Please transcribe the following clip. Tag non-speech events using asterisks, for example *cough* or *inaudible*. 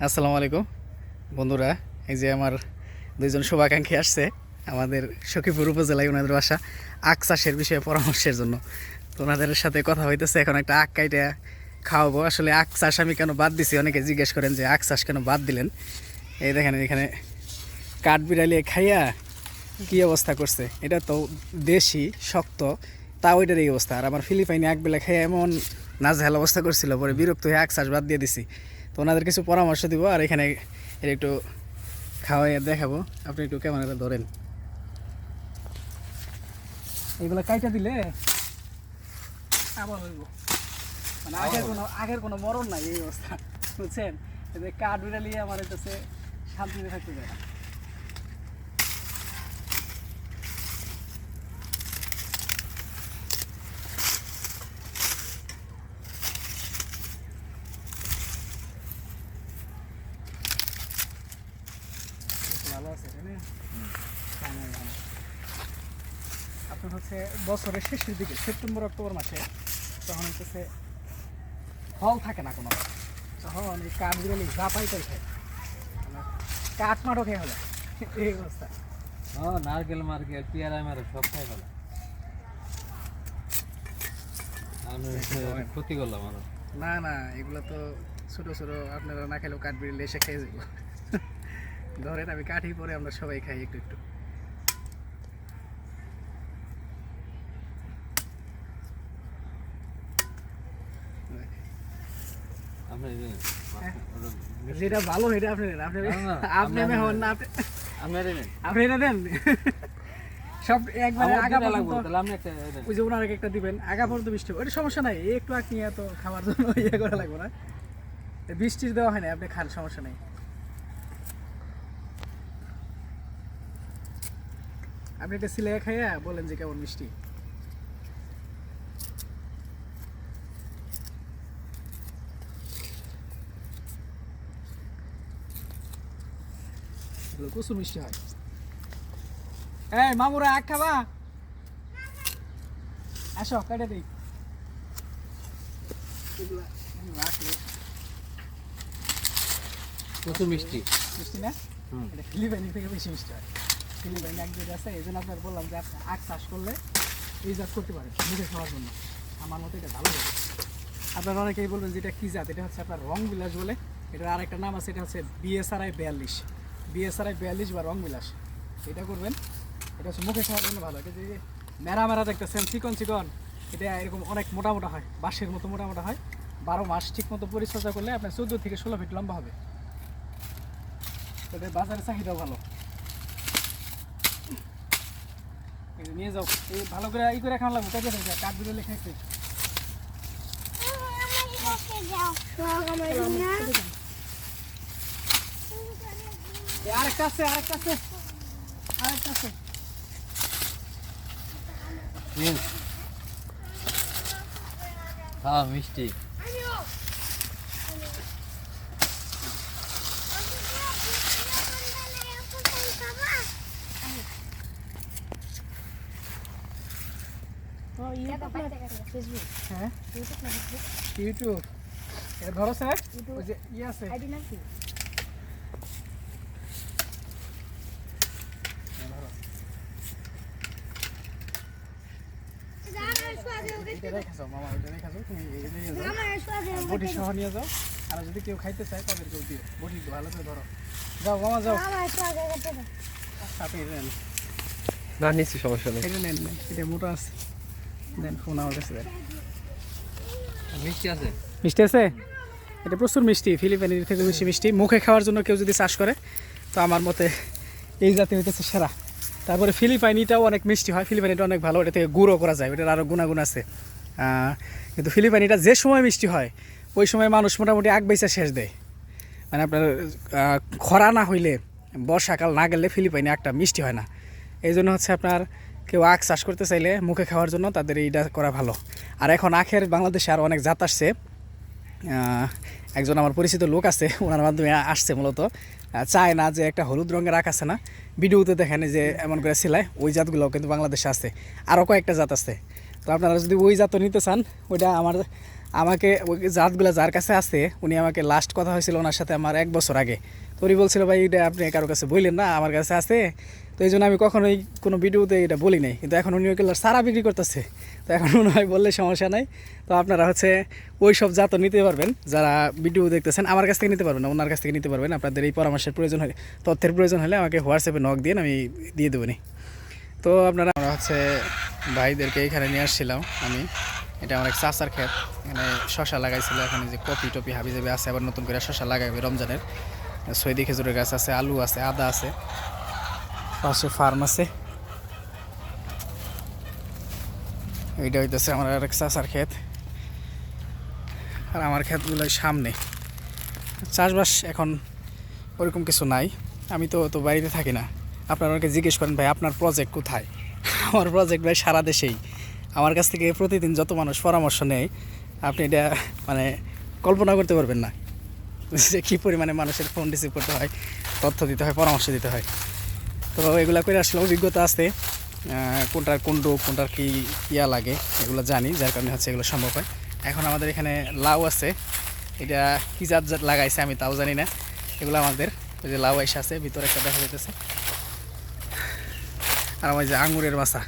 আসসালামু আলাইকুম। বন্ধুরা, এই যে আমার দুইজন শুভাকাঙ্ক্ষী আসছে আমাদের সখীপুর উপজেলায়, ওনাদের বাসা আখ চাষের বিষয়ে পরামর্শের জন্য। তো ওনাদের সাথে কথা হইতেছে, এখন একটা আখ কাইটা খাওয়াবো। আসলে আখ চাষ আমি কেন বাদ দিছি? অনেকে জিজ্ঞেস করেন যে আখ চাষ কেন বাদ দিলেন? এই দেখেন এখানে কাঠ বিড়ালিয়ে খাইয়া কী অবস্থা করছে? এটা তো দেশি, শক্ত তা ওইটার এই অবস্থা। আর আমার ফিলিপাইনে আখ বেলা খেয়ে এমন নাজেহাল অবস্থা করছিল, পরে বিরক্ত হয়ে আখ চাষ বাদ দিয়ে দিছি। তো ওনাদের কিছু পরামর্শ দিব আর এখানে এর একটু খাওয়াই দেখাবো। আপনি একটু ক্যামেরাটা ধরেন। এইগুলো কাইটা দিলে আবার হইব। মানে আগের কোনো আগের কোনো মরণ নাই এই অবস্থা বুঝছেন? এই যে কাঠ বিড়ালিয়ে আমার কাছে শান্তিতে থাকতে দেয় না। ভালো আছে তাই না? হ্যাঁ, হ্যাঁ, হ্যাঁ। আপনার হচ্ছে বছরের শেষের দিকে সেপ্টেম্বর অক্টোবর মাসে তখন হচ্ছে ফল থাকে না কোনো তখন এই কাঠগুলো যা পাই তাই খায় মানে কাঠ মাঠও খেয়ে হলো এই অবস্থা ও নারকেল মার্কেল পেয়ারা মারে সব খাই ফেলা ক্ষতি করলাম আরও না না এগুলো তো ছোট ছোট আপনারা না খেলেও কাঠ বিড়িলে এসে খেয়ে যাব ধরেন আমি কাঠি পরে আমরা সবাই খাই একটু একটু। হ্যাঁ। ওটা মিষ্টি- যেটা ভালো সেটা আপনি নেন। আপনি না, না, আপনি মেহমান না আপনি আপনি নেন। আপনি এটা দেন। সব একবারে আগা পর্যন্ত একটা ওই যে ওনার একটা দিবেন আগা পর্যন্ত বৃষ্টি। ওটা সমস্যা নাই একটু আগ নিয়ে তো খাওয়ার জন্য ইয়ে করা লাগবে না। বৃষ্টির দেওয়া হয় না আপনি খান সমস্যা নেই। আপনি একটা সিলাই খাইয়া বলেন যে কেমন মিষ্টি। প্রচুর মিষ্টি হয়। এই মামুরা আখ খাবা? আসো কেটে দিই। প্রচুর মিষ্টি। মিষ্টি না? হুম। এটা ফিলিপাইনি থেকে বেশি মিষ্টি হয়। ফিলিপাইনি এক জায়গায় আছে এই জন্য আপনার বললাম যে আপনি আখ চাষ করলে এই জাত করতে পারেন মুখে খাওয়ার জন্য। আমার মতে এটা ভালো হবে। আপনারা অনেকেই বলবেন যে এটা কী জাত? এটা হচ্ছে আপনার রং বিলাস বলে। এটার আরেকটা নাম আছে, এটা হচ্ছে বিএসআরআই বিয়াল্লিশ। বিএসআরআই বিয়াল্লিশ বা রং বিলাস এটা করবেন, এটা হচ্ছে মুখে খাওয়ার জন্য ভালো। এটা যে মেরা মেরা দেখতেছেন, চিকন চিকন, এটা এরকম অনেক মোটা মোটা হয়, বাঁশের মতো মোটা মোটা হয়। বারো মাস ঠিক মতো পরিচর্যা করলে আপনার চোদ্দ থেকে ষোলো ফিট লম্বা হবে। এটা বাজারে চাহিদাও ভালো এই যে নিয়ে যাও। এই ভালো করে ই করে খাওয়া লাগবে কেটে দেখে কাঠ বিড়ে লেখাইছে আছে, আরেকটা আছে। হ্যাঁ মিষ্টি। হ্যাঁ? ইউটিউব এটা ধরো স্যার ওই যে ইয়ে আছে। বটি সহ নিয়ে যাও। আর যদি কেউ খাইতে চায় তাদেরকেও দিও। বটি ভালো করে ধরো। যাও মামা যাও। সাথে না নিচ্ছি সমস্যা নেই। এটা নেন নেন এটা মোটা আছে। দেন ফোন আমার কাছে দেন। মিষ্টি আছে? মিষ্টি আছে? এটা প্রচুর মিষ্টি ফিলিপাইনের থেকে বেশি মিষ্টি। মুখে খাওয়ার জন্য কেউ যদি চাষ করে তো আমার মতে এই জাতি হইতেছে সেরা। তারপরে ফিলিপাইনিটাও অনেক মিষ্টি হয় ফিলিপাইনিটা অনেক ভালো এটা থেকে গুঁড়ো করা যায় ওটার আরও গুণাগুণ আছে। কিন্তু ফিলিপাইনিটা যে সময় মিষ্টি হয় ওই সময় মানুষ মোটামুটি আগ বেচা শেষ দেয়। মানে আপনার খরা না হইলে বর্ষাকাল না গেলে ফিলিপাইনে একটা মিষ্টি হয় না। এই জন্য হচ্ছে আপনার কেউ আখ চাষ করতে চাইলে মুখে খাওয়ার জন্য তাদের এইটা করা ভালো। আর এখন আখের বাংলাদেশে আরও অনেক জাত আসছে। একজন আমার পরিচিত লোক আছে, ওনার মাধ্যমে আসছে মূলত। চায় না যে একটা হলুদ রঙের আখ আছে না। ভিডিওতে দেখেন যে এমন করে সিলায় ওই জাতগুলো কিন্তু বাংলাদেশে আছে। আরও কয়েকটা জাত আছে। তো আপনারা যদি ওই জাতও নিতে চান, ওইটা আমার, আমাকে ওই জাতগুলো যার কাছে আছে, উনি আমাকে লাস্ট কথা হয়েছিল ওনার সাথে আমার এক বছর আগে। তো উনি বলছিল ভাই, এটা আপনি কারও কাছে বললেন না, আমার কাছে আছে। তো এই জন্য আমি কখনোই কোনো ভিডিওতে এটা বলি নাই। কিন্তু এখন উনি ওগুলো সারা বিক্রি করতেছে। তো এখন মনে হয় বললে সমস্যা নাই। তো আপনারা হচ্ছে ওই সব জাতও নিতে পারবেন, যারা ভিডিও দেখতেছেন, আমার কাছ থেকে নিতে পারবেন ওনার কাছ থেকে নিতে পারবেন আপনাদের এই পরামর্শের প্রয়োজন হলে, তথ্যের প্রয়োজন হলে আমাকে হোয়াটসঅ্যাপে নক দিন আমি দিয়ে দেবো নি। তো আপনারা, আমরা হচ্ছে ভাইদেরকে এখানে নিয়ে আসছিলাম আমি। এটা আমার এক চাচার ক্ষেত। এখানে শশা লাগাইছিল, এখানে যে কপি টপি হাবি জাবি আছে, আবার নতুন করে শশা লাগাইবে রমজানের। সৈদি খেজুরের গাছ আছে, আলু আছে, আদা আছে পাশে ফার্ম আছে। এইটা হইতেছে আমার আরেক চাচার ক্ষেত। আর আমার ক্ষেতগুলোর সামনে। চাষবাস এখন ওরকম কিছু নাই। আমি তো তো বাড়িতে থাকি না। আপনারা আমাকে জিজ্ঞেস করেন, ভাই, আপনার প্রজেক্ট কোথায়? *laughs* আমার প্রজেক্ট ভাই সারা দেশেই। আমার কাছ থেকে প্রতিদিন যত মানুষ পরামর্শ নেয়, আপনি এটা মানে কল্পনা করতে পারবেন না। যে কী পরিমাণে মানুষের ফোন রিসিভ করতে হয়, তথ্য দিতে হয়, পরামর্শ দিতে হয়। তো এগুলা করে আসলে অভিজ্ঞতা আছে। কোনটার কোন রোগ, কোনটার কী ইয়া লাগে, এগুলো জানি, যার কারণে হচ্ছে এগুলো সম্ভব হয়। এখন আমাদের এখানে লাউ আছে। এটা কী জাত জাত লাগাইছে আমি তাও জানি না। এগুলো আমাদের ওই যে লাউ এসে আছে, ভিতরে একটা দেখা যাইতেছে। আর আমার যে আঙুরের বাসা